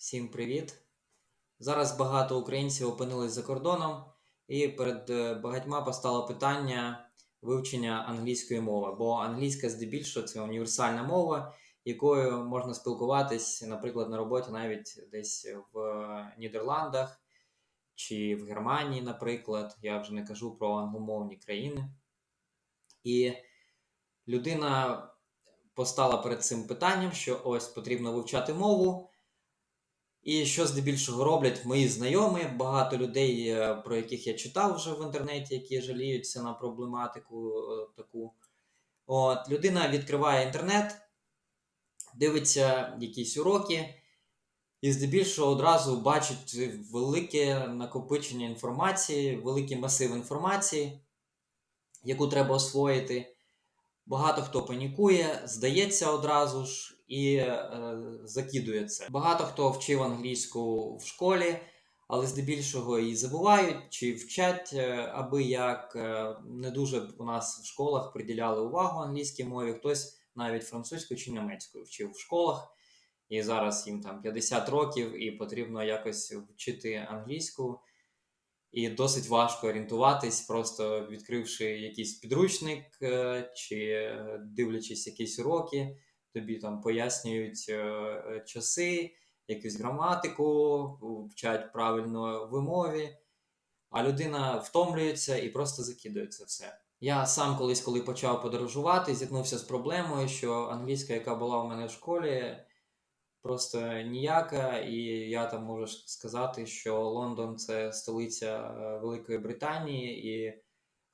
Всім привіт! Зараз багато українців опинились за кордоном, і перед е, багатьма постало питання вивчення англійської мови, бо англійська здебільшого це універсальна мова, якою можна спілкуватись, наприклад, на роботі навіть десь в Нідерландах чи в Германії, наприклад. Я вже не кажу про англомовні країни. І людина постала перед цим питанням, що ось потрібно вивчати мову. І що здебільшого роблять мої знайомі, багато людей, е, про яких я читав вже в інтернеті, які жаліються на проблематику е, таку. От, людина відкриває інтернет, дивиться якісь уроки, і здебільшого одразу бачить велике накопичення інформації, великий масив інформації, яку треба освоїти. Багато хто панікує, здається одразу ж і е, закидує це. Багато хто вчив англійську в школі, але здебільшого її забувають чи вчать, е, аби як е, не дуже у нас в школах приділяли увагу англійській мові. Хтось навіть французькою чи німецькою вчив в школах, і зараз їм там 50 років, і потрібно якось вчити англійську. І досить важко орієнтуватись, просто відкривши якийсь підручник е, чи дивлячись якісь уроки, тобі там пояснюють е, часи, якусь граматику, вчать правильно вимові, а людина втомлюється і просто закидує це все. Я сам колись, коли почав подорожувати, зіткнувся з проблемою, що англійська, яка була у мене в школі, просто ніяка, і я там можу сказати, що Лондон це столиця е, Великої Британії, і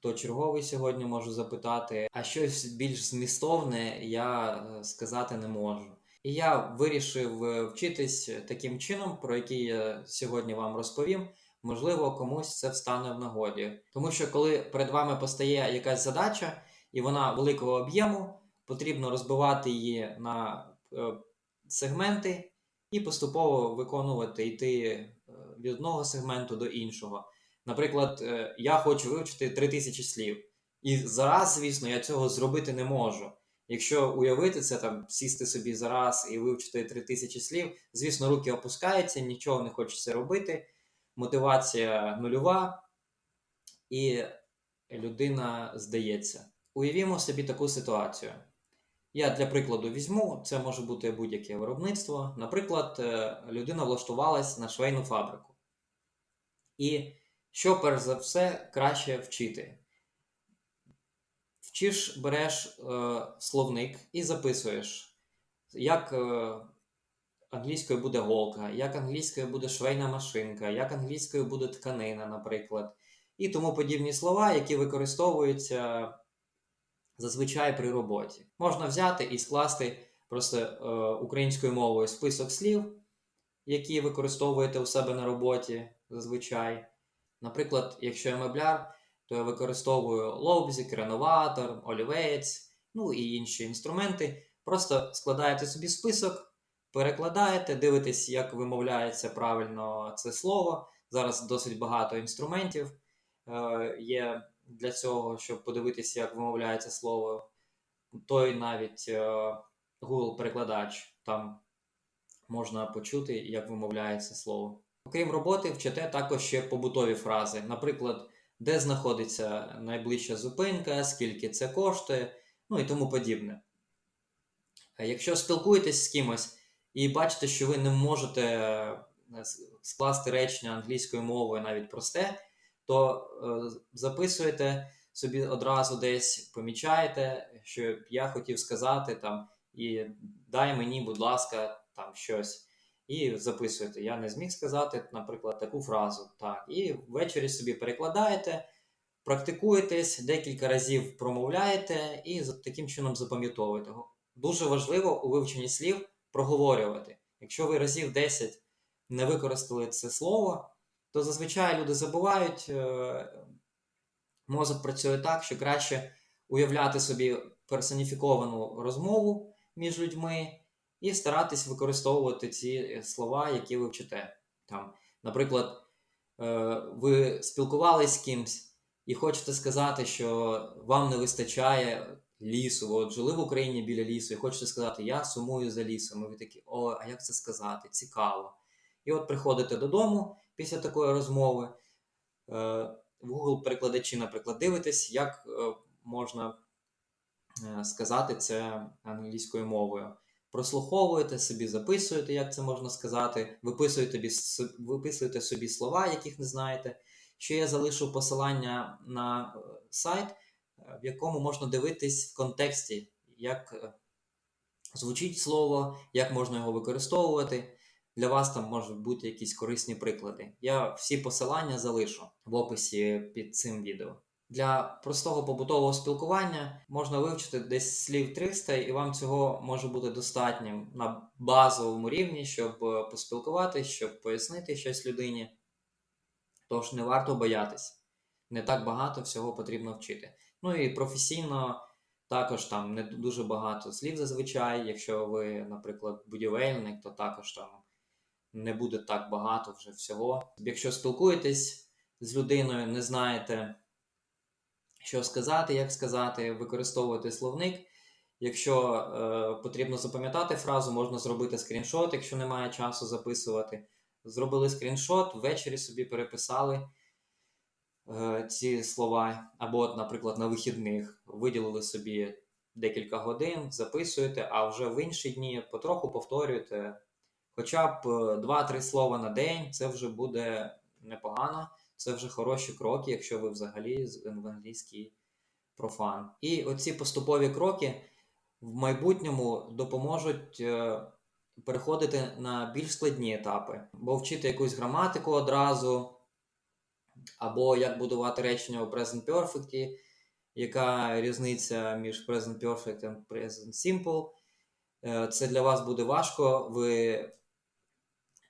хто черговий сьогодні можу запитати, а щось більш змістовне я е, сказати не можу. І я вирішив е, вчитись таким чином, про який я сьогодні вам розповім. Можливо, комусь це встане в нагоді. Тому що коли перед вами постає якась задача, і вона великого об'єму, потрібно розбивати її на сегменти і поступово виконувати йти е, від одного сегменту до іншого. Наприклад, е, я хочу вивчити 3000 слів. І зараз, звісно, я цього зробити не можу. Якщо уявити це, там, сісти собі зараз і вивчити 3000 слів, звісно, руки опускаються, нічого не хочеться робити, мотивація нульова, і людина здається. Уявімо собі таку ситуацію. Я для прикладу візьму, це може бути будь-яке виробництво. Наприклад, е, людина влаштувалась на швейну фабрику. І що перш за все краще вчити? Вчиш, береш е, словник і записуєш, як е, англійською буде голка, як англійською буде швейна машинка, як англійською буде тканина, наприклад, і тому подібні слова, які використовуються зазвичай при роботі. Можна взяти і скласти просто е, українською мовою список слів, які використовуєте у себе на роботі зазвичай. Наприклад, якщо я мебляр, то я використовую лобзик, реноватор, олівець, ну і інші інструменти. Просто складаєте собі список, перекладаєте, дивитесь, як вимовляється правильно це слово. Зараз досить багато інструментів е, є для цього, щоб подивитися, як вимовляється слово. Той навіть е, Google-перекладач там можна почути, як вимовляється слово. Окрім роботи, вчите також ще побутові фрази. Наприклад, де знаходиться найближча зупинка, скільки це коштує, ну і тому подібне. Якщо спілкуєтесь з кимось і бачите, що ви не можете е, скласти речення англійською мовою навіть просте, то е, записуєте собі одразу десь, помічаєте, що я хотів сказати там, і дай мені, будь ласка, там щось. І записуєте. Я не зміг сказати, наприклад, таку фразу. Так. І ввечері собі перекладаєте, практикуєтесь, декілька разів промовляєте і таким чином запам'ятовуєте. Дуже важливо у вивченні слів проговорювати. Якщо ви разів 10 не використали це слово, то зазвичай люди забувають, е, мозок працює так, що краще уявляти собі персоніфіковану розмову між людьми і старатись використовувати ці е, слова, які ви вчите. Там, Наприклад, е, ви спілкувалися з кимсь і хочете сказати, що вам не вистачає лісу. От жили в Україні біля лісу, і хочете сказати, я сумую за лісом. І ви такі, о, а як це сказати? Цікаво. І от приходите додому після такої розмови. е, В Google перекладачі, наприклад, дивитесь, як можна сказати це англійською мовою. Прослуховуєте собі, записуєте, як це можна сказати, виписуєте, виписуєте собі слова, яких не знаєте. Ще я залишу посилання на е, сайт, е, в якому можна дивитись в контексті, як е, звучить слово, як можна його використовувати. Для вас там можуть бути якісь корисні приклади. Я всі посилання залишу в описі під цим відео. Для простого побутового спілкування можна вивчити десь слів 300, і вам цього може бути достатньо на базовому рівні, щоб е, поспілкуватися, щоб пояснити щось людині. Тож не варто боятись. Не так багато всього потрібно вчити. Ну і професійно також там не дуже багато слів зазвичай. Якщо ви, наприклад, будівельник, то також там не буде так багато вже всього. Якщо спілкуєтесь з людиною, не знаєте, що сказати, як сказати, використовуйте словник. Якщо е, потрібно запам'ятати фразу, можна зробити скріншот, якщо немає часу записувати. Зробили скріншот, ввечері собі переписали е, ці слова. Або, наприклад, на вихідних виділили собі декілька годин, записуєте, а вже в інші дні потроху повторюєте. Хоча б е, 2-3 слова на день, це вже буде непогано. Це вже хороші кроки, якщо ви взагалі в англійській профан. І оці поступові кроки в майбутньому допоможуть е, переходити на більш складні етапи, бо вчити якусь граматику одразу, або як будувати речення у Present Perfect, яка різниця між Present Perfect і Present Simple. Е, Це для вас буде важко, ви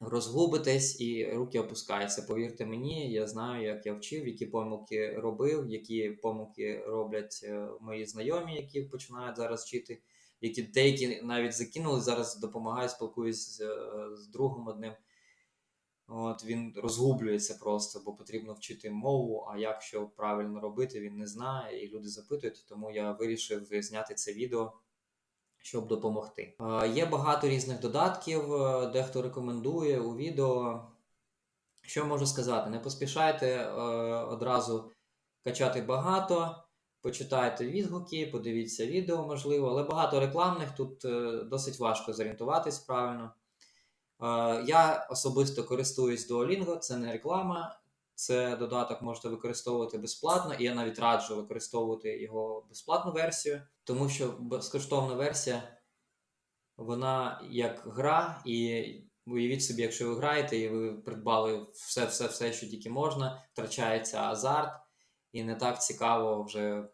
розгубитесь і руки опускаються. Повірте мені, я знаю, як я вчив, які помилки робив, які помилки роблять е, мої знайомі, які починають зараз вчити, які деякі навіть закинули, зараз допомагаю, спілкуюсь з, е, з другом одним. От він розгублюється просто, бо потрібно вчити мову. А як що правильно робити, він не знає, і люди запитують. Тому я вирішив зняти це відео, щоб допомогти. Є багато різних додатків, е, дехто рекомендує у відео. Що можу сказати? Не поспішайте е, одразу качати багато, почитайте відгуки, подивіться відео, можливо, але багато рекламних тут е, досить важко зорієнтуватись правильно. Я особисто користуюсь Duolingo, це не реклама, це додаток можете використовувати безплатно, і я навіть раджу використовувати його безплатну версію, тому що безкоштовна версія вона як гра, і уявіть собі, якщо ви граєте і ви придбали все, все, все, що тільки можна, втрачається азарт, і не так цікаво вже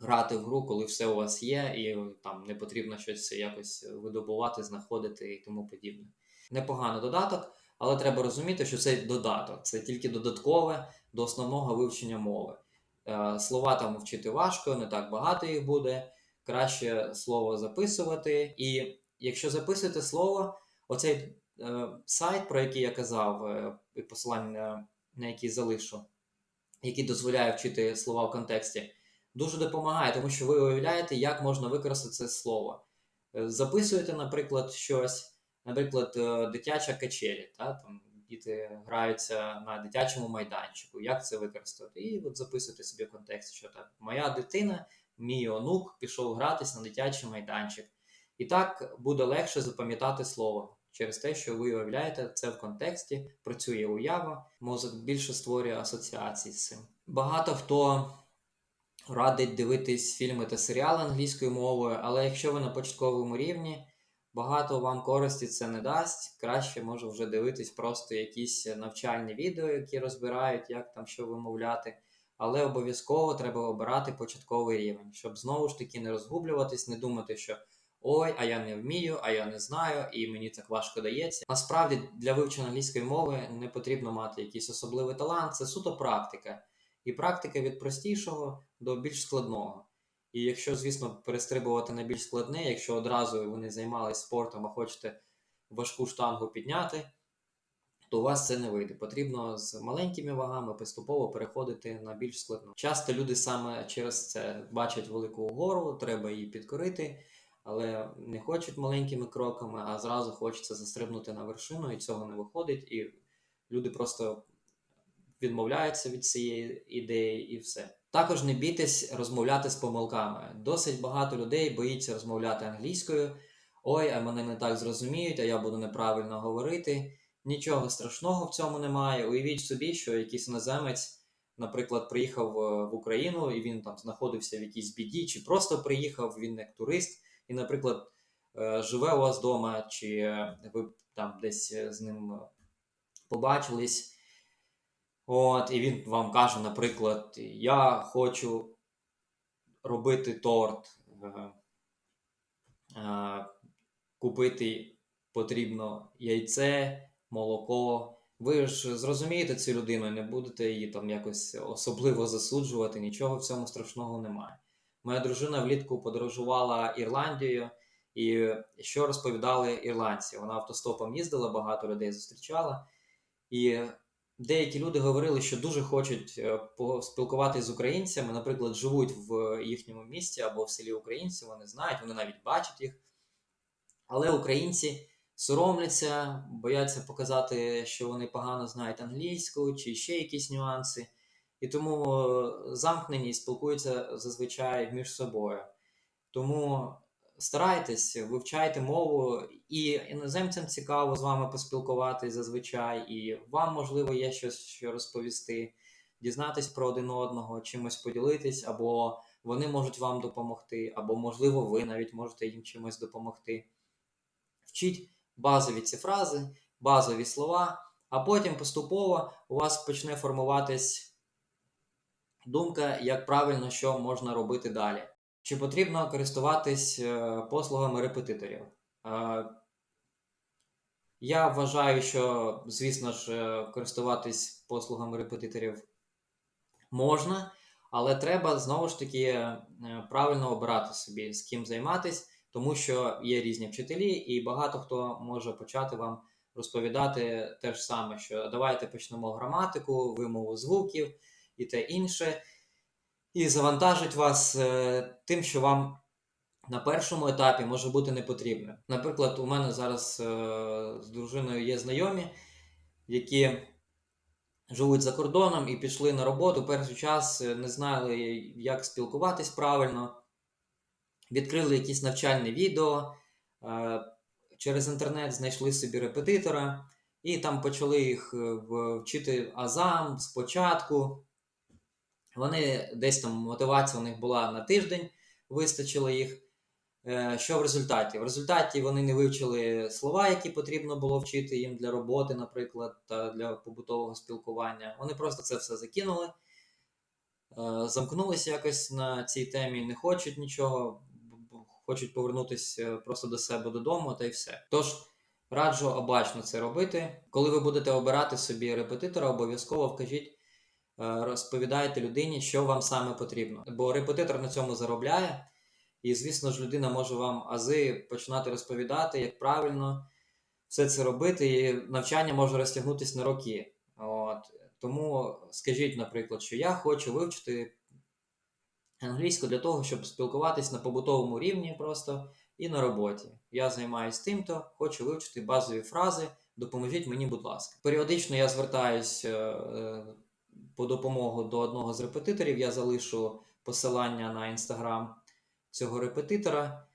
грати в гру, коли все у вас є, і там не потрібно щось якось видобувати, знаходити і тому подібне. Непоганий додаток, але треба розуміти, що це додаток, це тільки додаткове до основного вивчення мови. Е, Слова там вчити важко, не так багато їх буде. Краще слово записувати. І якщо записуєте слово, оцей е, сайт, про який я казав, е, і посилання на який залишу, який дозволяє вчити слова в контексті, дуже допомагає, тому що ви уявляєте, як можна використати це слово. Е, Записуєте, наприклад, щось, наприклад, е, дитяча качелі, та, там діти граються на дитячому майданчику, як це використати? І от записуєте собі в контексті, що так, моя дитина, мій онук пішов гратись на дитячий майданчик. І так буде легше запам'ятати слово через те, що ви уявляєте це в контексті, працює уява, мозок більше створює асоціації з цим. Багато хто радить дивитись фільми та серіали англійською мовою, але якщо ви на початковому рівні, багато вам користі це не дасть. Краще може вже дивитись просто якісь навчальні відео, які розбирають, як там що вимовляти. Але обов'язково треба обирати початковий рівень, щоб знову ж таки не розгублюватись, не думати, що ой, а я не вмію, а я не знаю, і мені так важко дається. Насправді для вивчення англійської мови не потрібно мати якийсь особливий талант, це суто практика. І практика від простішого до більш складного. І якщо, звісно, перестрибувати на більш складне, якщо одразу ви не займалися спортом, а хочете важку штангу підняти, то у вас це не вийде. Потрібно з маленькими вагами поступово переходити на більш складну. Часто люди саме через це бачать велику гору, треба її підкорити. але не хочуть маленькими кроками, а зразу хочеться застрибнути на вершину, і цього не виходить. І люди просто відмовляються від цієї ідеї і все. Також не бійтесь розмовляти з помилками. Досить багато людей боїться розмовляти англійською. Ой, а мене не так зрозуміють, а я буду неправильно говорити. Нічого страшного в цьому немає. Уявіть собі, що якийсь іноземець, наприклад, приїхав е, в Україну і він там знаходився в якійсь біді, чи просто приїхав він як турист, і, наприклад, е, живе у вас вдома, чи е, ви там десь з ним побачились. От, і він вам каже, наприклад, я хочу робити торт. е, е, Купити потрібно яйце, молоко. Ви ж зрозумієте цю людину, не будете її там якось особливо засуджувати, нічого в цьому страшного немає. Моя дружина влітку подорожувала Ірландією, і що розповідали ірландці? Вона автостопом їздила, багато людей зустрічала. І деякі люди говорили, що дуже хочуть е, поспілкуватися з українцями, наприклад, живуть в їхньому місті або в селі українці, вони знають, вони навіть бачать їх. Але українці соромляться, бояться показати, що вони погано знають англійську чи ще якісь нюанси, і тому е, замкнені спілкуються зазвичай між собою. Тому старайтесь, вивчайте мову, і іноземцям цікаво з вами поспілкуватись зазвичай, і вам, можливо, є щось що розповісти, дізнатись про один одного, чимось поділитись, або вони можуть вам допомогти, або, можливо, ви навіть можете їм чимось допомогти. Вчіть базові ці фрази, базові слова, а потім поступово у вас почне формуватись думка, як правильно що можна робити далі. Чи потрібно користуватись е, послугами репетиторів? Е, Я вважаю, що, звісно ж, е, користуватись послугами репетиторів можна, але треба знову ж таки правильно обирати собі, з ким займатись, тому що є різні вчителі, і багато хто може почати вам розповідати те ж саме, що давайте почнемо граматику, вимову звуків і те інше і завантажить вас е, тим, що вам на першому етапі може бути не потрібно. Наприклад, у мене зараз е, з дружиною є знайомі, які живуть за кордоном і пішли на роботу. Перший час е, не знали, як спілкуватись правильно, відкрили якісь навчальні відео, через інтернет знайшли собі репетитора. І там почали їх вчити азам спочатку. Вони десь там мотивація у них була на тиждень, вистачило їх. Е, Що в результаті? В результаті вони не вивчили слова, які потрібно було вчити їм для роботи, наприклад, та для побутового спілкування. Вони просто це все закинули, е, замкнулися якось на цій темі, не хочуть нічого, хочуть повернутися просто до себе додому, та й все. Тож раджу обачно це робити. Коли ви будете обирати собі репетитора, обов'язково вкажіть е, розповідаєте людині, що вам саме потрібно. Бо репетитор на цьому заробляє, і, звісно ж, людина може вам ази починати розповідати, як правильно все це робити, і навчання може розтягнутися на роки. От. Тому скажіть, наприклад, що я хочу вивчити англійську для того, щоб спілкуватись на побутовому рівні просто і на роботі. Я займаюся тим-то, хочу вивчити базові фрази. Допоможіть мені, будь ласка. Періодично я звертаюсь е, е, по допомогу до одного з репетиторів. Я залишу посилання на інстаграм цього репетитора.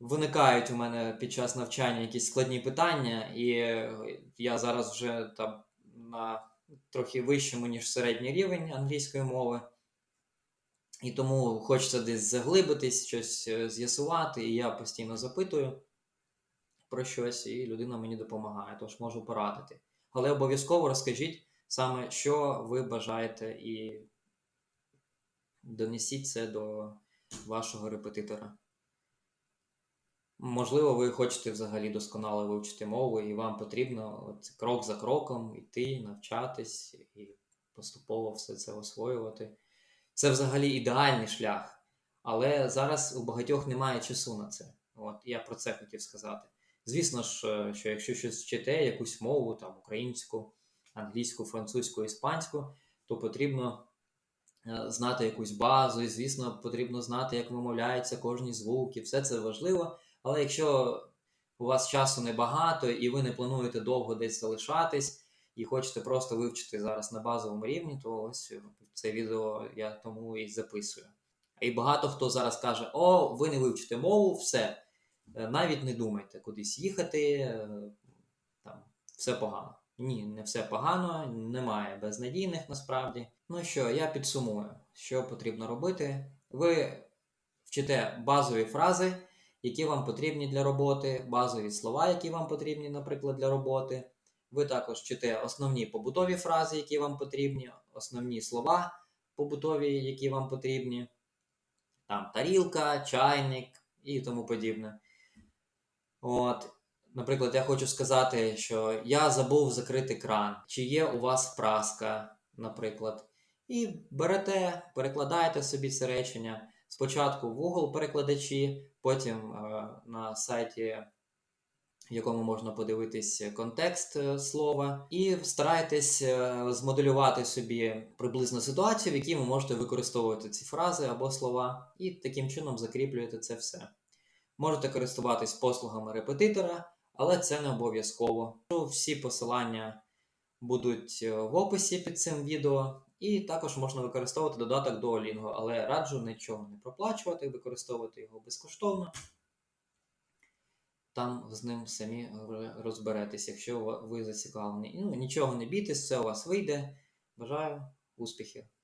Виникають у мене під час навчання якісь складні питання, і е, я зараз вже там на трохи вищому, ніж середній рівень англійської мови. І тому хочеться десь заглибитись, щось е, з'ясувати, і я постійно запитую про щось, і людина мені допомагає, тож можу порадити. Але обов'язково розкажіть саме, що ви бажаєте, і донесіть це до вашого репетитора. Можливо, ви хочете взагалі досконало вивчити мову, і вам потрібно от, крок за кроком йти, навчатись і поступово все це освоювати. Це взагалі ідеальний шлях. Але зараз у багатьох немає часу на це. От я про це хотів сказати. Звісно ж, е, що якщо щось вчите, якусь мову, там українську, англійську, французьку, іспанську, то потрібно е, знати якусь базу, і, звісно, потрібно знати, як вимовляються кожні звуки. Все це важливо. Але якщо у вас часу небагато і ви не плануєте довго десь залишатись, і хочете просто вивчити зараз на базовому рівні, то ось це відео я тому і записую. І багато хто зараз каже: О, ви не вивчите мову, все. Е, Навіть не думайте кудись їхати, е, там все погано. Ні, не все погано, немає безнадійних насправді. Ну що, я підсумую, що потрібно робити. Ви вчите базові фрази, які вам потрібні для роботи, базові слова, які вам потрібні, наприклад, для роботи. Ви також вчите основні побутові фрази, які вам потрібні, основні слова побутові, які вам потрібні. Там тарілка, чайник і тому подібне. От, наприклад, я хочу сказати, що я забув закрити кран, чи є у вас праска, наприклад. І берете, перекладаєте собі це речення спочатку в Google перекладачі, потім е, на сайті, в якому можна подивитись контекст е, слова, і старайтесь е, змоделювати собі приблизно ситуацію, в якій ви можете використовувати ці фрази або слова, і таким чином закріплюєте це все. Можете користуватись послугами репетитора, але це не обов'язково. Всі посилання будуть е, в описі під цим відео. І також можна використовувати додаток Duolingo, але раджу нічого не проплачувати, використовувати його безкоштовно. Там з ним самі розберетесь, якщо ви зацікавлені. Ну, нічого не бійтесь, все у вас вийде. Бажаю успіхів!